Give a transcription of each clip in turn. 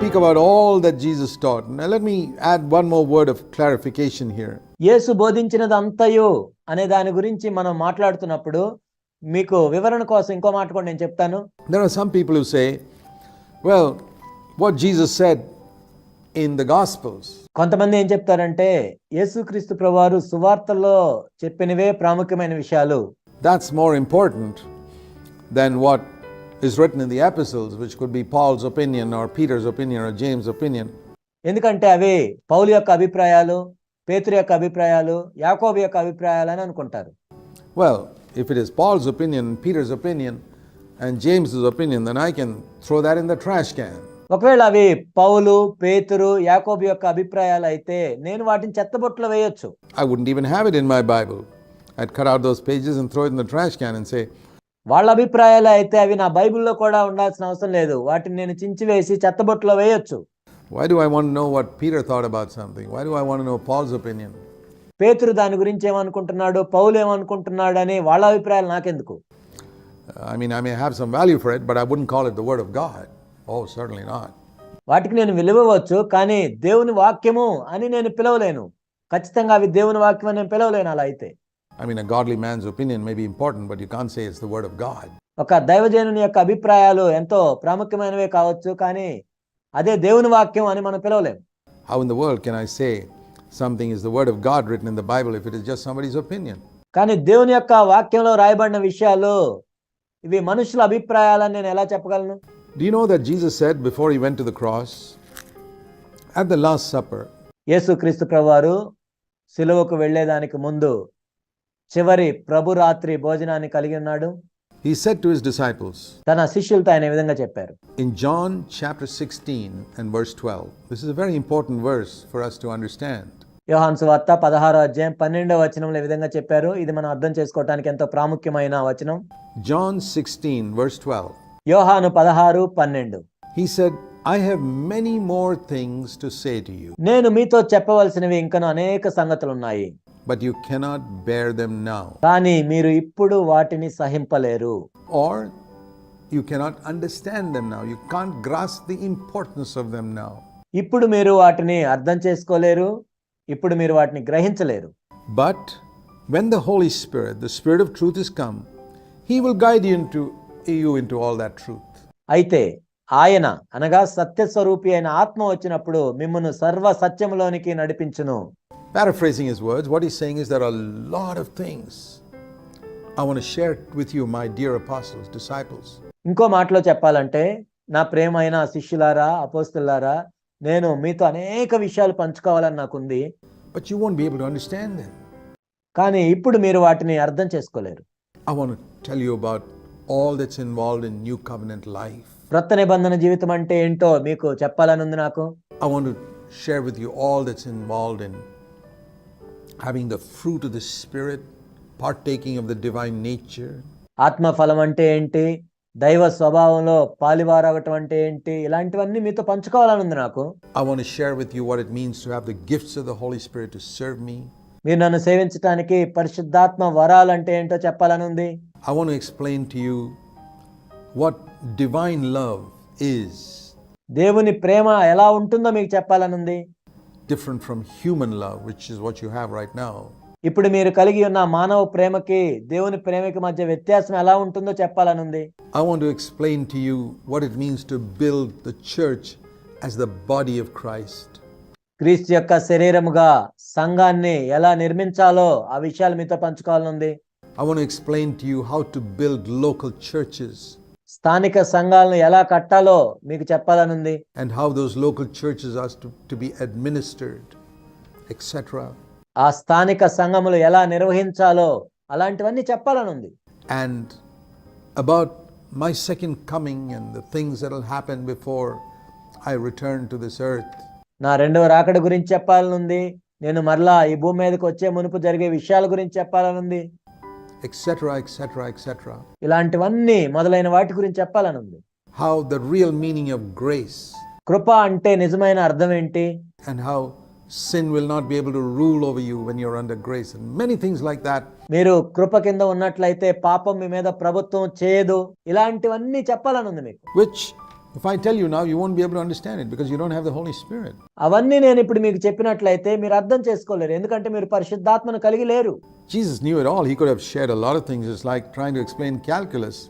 speak about all that Jesus taught. Now, let me add one more word of clarification here. యేసు బోధించినది అంతయు అనే దాని గురించి మనం మాట్లాడుతున్నప్పుడు మీకు వివరణ కోసం ఇంకో మాట కూడా నేను చెప్తాను There are some people who say, well, what Jesus said in the Gospels, కొంతమంది ఏం చెప్తారంటే యేసుక్రీస్తు ప్రభువారు సువార్తల్లో చెప్పినవే ప్రాముఖ్యమైన విషయాలు that's more important than what is written in the epistles, which could be Paul's opinion or Peter's opinion or James' opinion. ఎందుకంటే అవి పౌలు యొక్క అభిప్రాయాలు పేతురు యొక్క అభిప్రాయాలు యాకోబు యొక్క అభిప్రాయాలు అని అనుకుంటారు Well, if it is Paul's opinion, Peter's opinion, and James's opinion, then I can throw that in the trash can. ఒకవేళ అవి పౌలు పేతురు యాకోబు యొక్క అభిప్రాయాలు అయితే నేను వాటిని చెత్తబొట్లో వేయొచ్చు I wouldn't even have it in my Bible. I'd cut out those pages and throw it in the trash can and say, వాళ్ళ అభిప్రాయాలు అయితే అవి నా బైబిల్లో కూడా ఉండాల్సిన అవసరం లేదు వాటిని నేను చించివేసి చెత్తబొట్లో వేయొచ్చు Why do I want to know what Peter thought about something? Why do I want to know Paul's opinion? పేతురు దాని గురించి ఏమనుకుంటున్నాడు పౌలు ఏమనుకుంటున్నాడు అని వాళ్ళ అభిప్రాయాలు నాకెందుకు I mean, I may have some value for it, but I wouldn't call it the Word of God. Oh, certainly not. వాటికి నేను విలువవచ్చు కానీ దేవుని వాక్యము అని నేను పిలవలేను ఖచ్చితంగా అవి దేవుని వాక్యం అని నేను పిలవలేను అలా అయితే I mean, a godly man's opinion may be important, but you can't say it's the Word of God. ఒక దైవజనుని యొక్క అభిప్రాయాలు ఎంతో ప్రాముఖ్యమైనవే కావచ్చు కానీ అదే దేవుని వాక్యం అని మనం పిలవలేము How in the world can I say something is the Word of God written in the Bible if it is just somebody's opinion? కానీ దేవుని యొక్క వాక్యంలో రాయబడిన విషయాలు ఇవి మనుషుల అభిప్రాయాలని నేను ఎలా చెప్పగలను Do you know that Jesus said before he went to the cross, at the Last Supper, యేసుక్రీస్తు ప్రభువారు సిలువకు వెళ్ళేదానికి ముందు చివరి ప్రభు రాత్రి భోజనాన్ని కలిగి ఉన్నాడు. He said to his disciples తన శిష్యులతో ఆయన ఈ విధంగా చెప్పారు. In John chapter 16 and verse 12, this is a very important verse for us to understand. యోహాన్ సువార్త పదహారో అధ్యాయం పన్నెండో వచనంలో ఈ విధంగా చెప్పారు. ఇది మనం అర్థం చేసుకోవడానికి ఎంతో ప్రాముఖ్యమైన వచనం. John 16, verse 12. యోహాను పదహారు పన్నెండు. He said, I have many more things to say to you, నేను మీతో చెప్పవలసినవి ఇంకను అనేక సంగతులు ఉన్నాయి but you cannot bear them now కానీ మీరు ఇప్పుడు వాటిని సహింపలేరు. Or you cannot understand them now you can't grasp the importance of them now ఇప్పుడు మీరు వాటిని అర్థం చేసుకోలేరు. ఇప్పుడు మీరు వాటిని గ్రహించలేరు. But when the Holy Spirit the Spirit of truth is come he will guide you into you into all that truth అయితే ఆయన అనగా సత్య స్వరూపి అయిన ఆత్మ వచ్చినప్పుడు మిమ్మల్ని సర్వ సత్యంలోనికి నడిపించును. Paraphrasing his words, what he's saying is there are a lot of things I want to share with you, my dear apostles, disciples. ఇంకో మాటలో చెప్పాలంటే నా ప్రేమైన శిష్యులారా అపోస్తులారా నేను మీతో అనేక విషయాలు పంచుకోవాలని నాకుంది But you won't be able to understand them. కానీ ఇప్పుడు మీరు వాటిని అర్థం చేసుకోలేరు I want to tell you about all that's involved in New Covenant life. క్రొత్త నిబంధన జీవితం అంటే ఏంటో మీకు చెప్పాలని ఉంది నాకు I want to share with you all that's involved in having the fruit of the Spirit partaking of the divine nature ఆత్మ ఫలం అంటే ఏంటి? దైవ స్వభావంలో పాలివారవటం అంటే ఏంటి? ఇలాంటివన్నీ మీతో పంచుకోవాలని ఉంది నాకు. I want share with you what it means to have the gifts of the Holy Spirit to serve me మీరు నన్ను సేవించడానికి పరిశుద్ధాత్మ వరాలు అంటే ఏంటో చెప్పాలని ఉంది. I want explain to you what divine love is దేవుని ప్రేమ ఎలా ఉంటుందో మీకు చెప్పాలని ఉంది. different from human love, which is what you have right now. ఇప్పుడు మీరు కలిగి ఉన్న మానవ ప్రేమకి దేవుని ప్రేమకి మధ్య వ్యత్యాసం ఎలా ఉంటుందో చెప్పాలని ఉంది I want to explain to you what it means to build the church as the body of Christ. క్రీస్తు యొక్క శరీరముగా సంఘాన్ని ఎలా నిర్మించాలో ఆ విషయాలు మీతో పంచుకోవాలని ఉంది I want to explain to you how to build local churches స్థానిక సంఘాలను ఎలా కట్టాలో మీకు చెప్పాలని ఉంది and how those local churches are to to be administered etcetera ఆ స్థానిక సంఘములు ఎలా నిర్వహించాలో అలాంటివన్నీ చెప్పాలని ఉంది and about my second coming and the things that will happen before I return to this earth నా రెండవ రాకడ గురించి చెప్పాలనుంది. నేను మరలా ఈ భూమి మీదకి వచ్చే మునుపు జరిగే విషయాల గురించి చెప్పాలనుంది. Etc., etc., etc. ఇలాంటివన్నీ మొదలైన వాటి గురించి చెప్పాలని ఉంది How the real meaning of grace కృప అంటే నిజమైన అర్థం ఏంటి and how sin will not be able to rule over you when you're under grace, and many things like that. మీరు కృప కింద ఉన్నట్లయితే పాపం మీ మీద ప్రభుత్వం చేయదు ఇలాంటివన్నీ చెప్పాలని ఉంది మీకు which if I tell you now you won't be able to understand it because you don't have the Holy Spirit అవన్నీ నేను ఇప్పుడు మీకు చెప్పినట్లయితే మీరు అర్థం చేసుకోలేరు. ఎందుకంటే మీరు పరిశుద్ధాత్మను కలిగి లేరు. Jesus knew it all he could have shared a lot of things it's like trying to explain calculus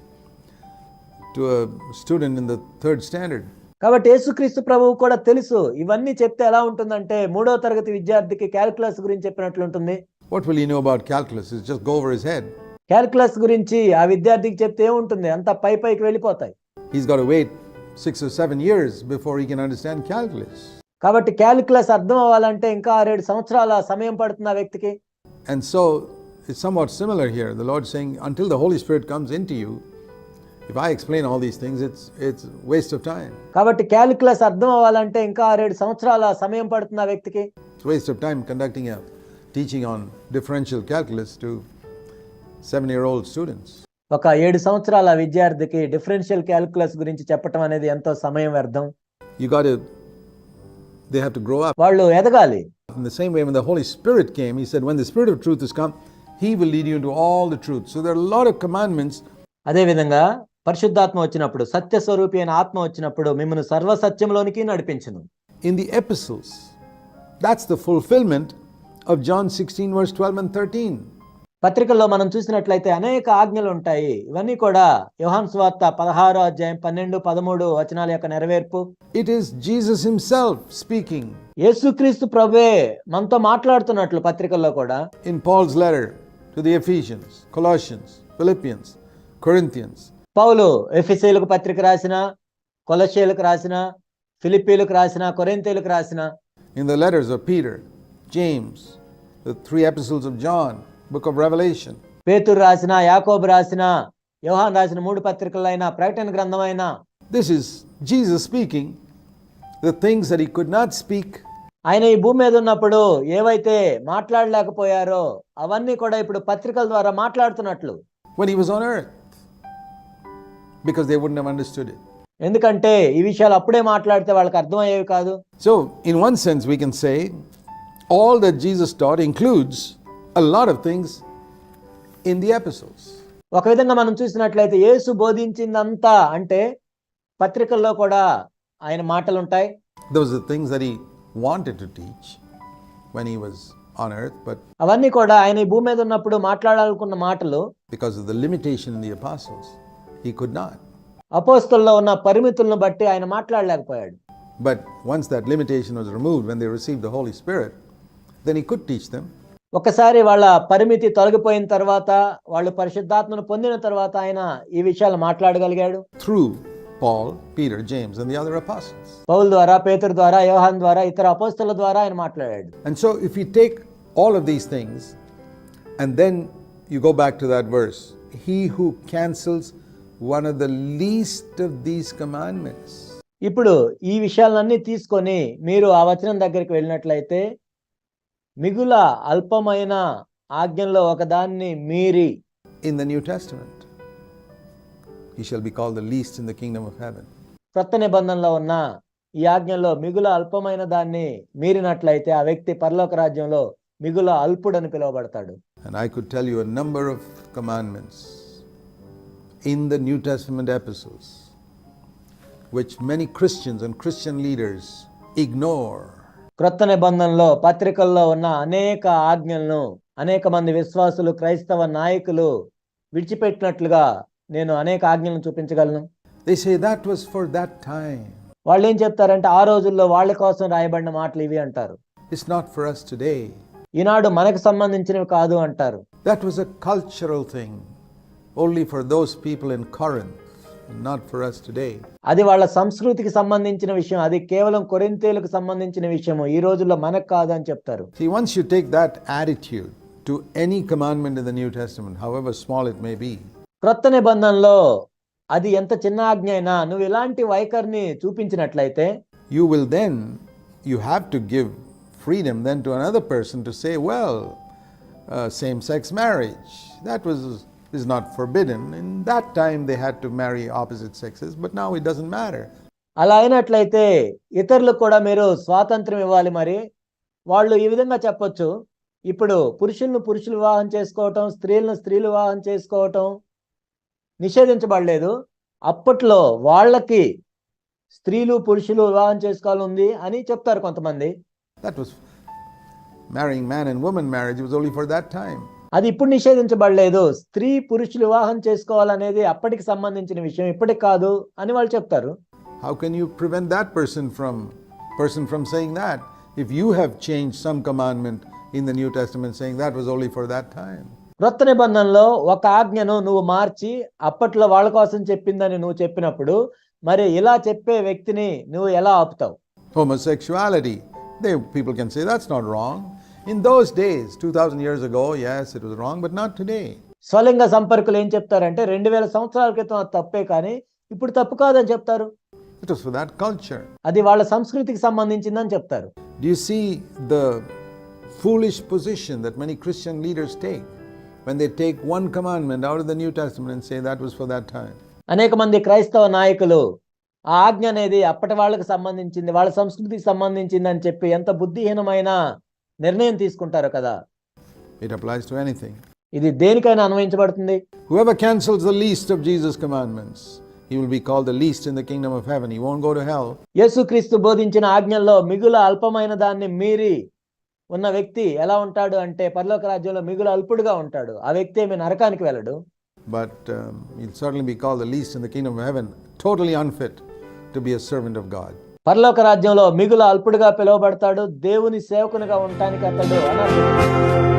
to a student in the 3rd standard కాబట్టి యేసుక్రీస్తు ప్రభువు కూడా తెలుసు ఇవన్నీ చెప్తే ఎలా ఉంటుందంటే మూడో తరగతి విద్యార్థికి కాల్కులస్ గురించి చెప్పినట్లు ఉంటుంది. What will you know about calculus it's just go over his head calculus గురించి ఆ విద్యార్థికి చెప్తే ఏముంటుంది? అంత పై పైకి వెళ్ళిపోతాయి. He's got to wait wait six or seven years before he can understand calculus. కాబట్టి క్యాల్కులస్ అర్థం అవ్వాలంటే ఇంకా ఆరేడు సంవత్సరాల సమయం పడుతుంది ఆ వ్యక్తికి And so it's somewhat similar here. The Lord saying, until the Holy Spirit comes into you, if I explain all these things, it's it's waste of time. కాబట్టి క్యాల్కులస్ అర్థం అవ్వాలంటే ఇంకా ఆరేడు సంవత్సరాల సమయం పడుతుంది ఆ వ్యక్తికి It's waste of time conducting a teaching on differential calculus to seven-year-old students. ఒక ఏడు సంవత్సరాల విద్యార్థికి డిఫరెన్షియల్ క్యాల్కులస్ గురించి చెప్పటం అనేది ఎంతో సమయం వ్యర్థం You got to. They have to grow up. వాళ్ళు ఎదగాలి In the same way, when the Holy Spirit came, He said, when the Spirit of truth has come, He will lead you into all the truth. So there are a lot of commandments అదేవిధంగా పరిశుద్ధాత్మ వచ్చినప్పుడు సత్య స్వరూపి అయిన ఆత్మ వచ్చినప్పుడు మిమ్మల్ని సర్వసత్యంలోనికి నడిపించును in the epistles. That's the fulfillment of John 16, verse 12 and 13. పత్రికల్లో మనం చూసినట్లయితే అనేక ఆజ్ఞలు ఉంటాయి. ఇవన్నీ కూడా యోహాన్ స్వార్త పదహారో అధ్యాయం పన్నెండు పదమూడు వచనాల యొక్క నెరవేర్పు. It is Jesus Himself speaking. యేసుక్రీస్తు ప్రభువే మనతో మాట్లాడుతున్నట్లు పత్రికల్లో కూడా. In Paul's letter to the Ephesians, Colossians, Philippians, Corinthians. పౌలు ఎఫిసేలకు పత్రిక రాసిన కొలషేలకు రాసిన ఫిలిప్పీలకు రాసిన కొరింతేలకు రాసిన. The letters of Peter, James, the three epistles of John, book of Revelation. పేతురు రాసిన యాకోబు రాసిన యోహాన్ రాసిన మూడు పత్రికలైన ప్రకటన గ్రంథమైన This is Jesus speaking the things that He could not speak ఆయన ఈ భూమి మీద ఉన్నప్పుడు ఏవైతే మాట్లాడలేకపోయారో అవన్నీ కూడా ఇప్పుడు పత్రికల ద్వారా మాట్లాడుతున్నట్లు when He was on earth because they wouldn't have understood it. ఎందుకంటే ఈ విషయాలు అప్పుడే మాట్లాడితే వాళ్ళకి అర్థమయ్యేవి కాదు So, in one sense, we can say all that Jesus taught includes lot of things in the episodes ఒక విధంగా మనం చూసినట్లయితే యేసు బోధించిందంతా అంటే పత్రికల్లో కూడా ఆయన మాటలు ఉంటాయి those the things that he wanted to teach when he was on earth but అవన్నీ కూడా ఆయన ఈ భూమి మీద ఉన్నప్పుడు మాట్లాడాలనుకున్న మాటలు. Because of the limitation in the apostles he could not అపోస్తుల్లో ఉన్న పరిమితులను బట్టి ఆయన మాట్లాడలేకపోయాడు. But once that limitation was removed when they receive the Holy Spirit then he could teach them ఒకసారి వాళ్ళ పరిమితి తొలగిపోయిన తర్వాత వాళ్ళు పరిశుద్ధాత్మను పొందిన తర్వాత ఆయన ఈ విషయాలు మాట్లాడగలిగాడు. Through Paul Peter James and the other apostles Paul ద్వారా పేతురు ద్వారా యోహాన్ ద్వారా ఇతర అపోస్తల ద్వారా ఆయన మాట్లాడాడు. And so if you take all of these things and then you go back to that verse he who cancels one of the least of these commandments ఇప్పుడు ఈ విషయాలన్నీ తీసుకొని మీరు ఆ వచనం దగ్గరికి వెళ్ళినట్లయితే మిగుల అల్పమైన ఆజ్ఞల్లో ఒకదాన్ని మీరి in the New Testament, he shall be called the least in the kingdom of heaven. క్రొత్త నిబంధనలో ఉన్న ఈ ఆజ్ఞల్లో మిగుల అల్పమైన దాన్ని మీరినట్లయితే ఆ వ్యక్తి పరలోక రాజ్యంలో మిగుల అల్పుడని పిలువబడతాడు And I could tell you a number of commandments in the New Testament epistles which many Christians and Christian leaders ignore. క్రొత్త నిబంధనలో పత్రికల్లో ఉన్న అనేక ఆజ్ఞలను అనేక మంది విశ్వాసులు క్రైస్తవ నాయకులు విడిచిపెట్టినట్లుగా నేను అనేక ఆజ్ఞలను చూపించగలను. Was for that time. వాళ్ళు ఏం చెప్తారంటే ఆ రోజుల్లో వాళ్ళ కోసం రాయబడిన మాటలు ఇవి అంటారు. It's not for us today. ఈనాడు మనకు సంబంధించినవి కాదు అంటారు. That was a cultural thing, only for those people in Corinth, not for us today. అది వాళ్ళ సంస్కృతికి సంబంధించిన విషయం అది కేవలం కొరింతేలకు సంబంధించిన విషయము ఈ రోజుల్లో మనకు కాదు అని చెప్తారు See, once you take that attitude to any commandment in the New Testament, however small it may be, క్రొత్త నిబంధనలో అది ఎంత చిన్న ఆజ్ఞ అయినా నువ్వు ఇలాంటి వైఖరిని చూపించినట్లయితే you will then, you have to give freedom then to another person to say, well, uh, same sex marriage, that was is not forbidden. In that time, they had to marry opposite sexes, but now it doesn't matter. అలా అయినట్లయితే ఇతరులకు కూడా మీరు స్వాతంత్రం ఇవ్వాలి మరి వాళ్ళు ఈ విధంగా చెప్పొచ్చు ఇప్పుడు పురుషులను పురుషులు వివాహం చేసుకోవటం స్త్రీలను స్త్రీలు వివాహం చేసుకోవటం నిషేధించబడలేదు అప్పట్లో వాళ్ళకి స్త్రీలు పురుషులు వివాహం చేసుకోవాలి ఉంది అని చెప్తారు కొంతమంది was marrying man and woman marriage, it was only for that time. అది ఇప్పుడు నిషేధించబడలేదు. స్త్రీ పురుషులు వివాహం చేసుకోవాలనేది అప్పటికి సంబంధించిన విషయం ఇప్పటికి కాదు అని వాళ్ళు చెప్తారు. How can you prevent that person from person from saying that if you have change some commandment in the New Testament saying that was only for that time వృత్త నిబంధనలో ఒక ఆజ్ఞను నువ్వు మార్చి అప్పట్లో వాళ్ళ కోసం చెప్పిందని నువ్వు చెప్పినప్పుడు మరి ఇలా చెప్పే వ్యక్తిని నువ్వు ఎలా ఆపుతావు? Homosexuality they people can say that's not wrong in those days two thousand years ago yes it was wrong but not today స్వలింగ సంపర్కులు ఏం చెప్తారంటే రెండు వేల సంవత్సరాల క్రితం అది తప్పే కానీ ఇప్పుడు తప్పు కాదని చెప్తారు. ఇట్ వాస్ దాట్ కల్చర్ అది వాళ్ళ సంస్కృతికి సంబంధించిందని చెప్తారు. Do you see the foolish position that many Christian leaders take when they take one commandment out of the New Testament and say that was for that time అనేక మంది క్రైస్తవ నాయకులు ఆ ఆజ్ఞ అనేది అప్పటి వాళ్ళకి సంబంధించింది వాళ్ళ సంస్కృతికి సంబంధించింది అని చెప్పి ఎంత బుద్ధిహీనమైన నిర్ణయం తీసుకుంటారు కదా. ఇట్ అప్లైస్ టు ఎనీథింగ్ ఇది దేనికైనా అన్వయించబడుతుంది? Whoever cancels the least of Jesus commandments he will be called the least in the kingdom of heaven he won't go to hell యేసుక్రీస్తు బోధించిన ఆజ్ఞల్లో మిగులు అల్పమైన దాన్ని మీరి ఉన్న వ్యక్తి ఎలా ఉంటాడు అంటే పరలోక రాజ్యంలో మిగులు అల్పుడుగా ఉంటాడు. ఆ వ్యక్తి మీ నరకానికి వెళ్ళడు? But it certainly be called the least in the kingdom of heaven totally unfit to be a servant of God పరలోక రాజ్యంలో మిగులు అల్పుడుగా పిలువబడతాడు. దేవుని సేవకునిగా ఉండటానికి అతడు అన్నారు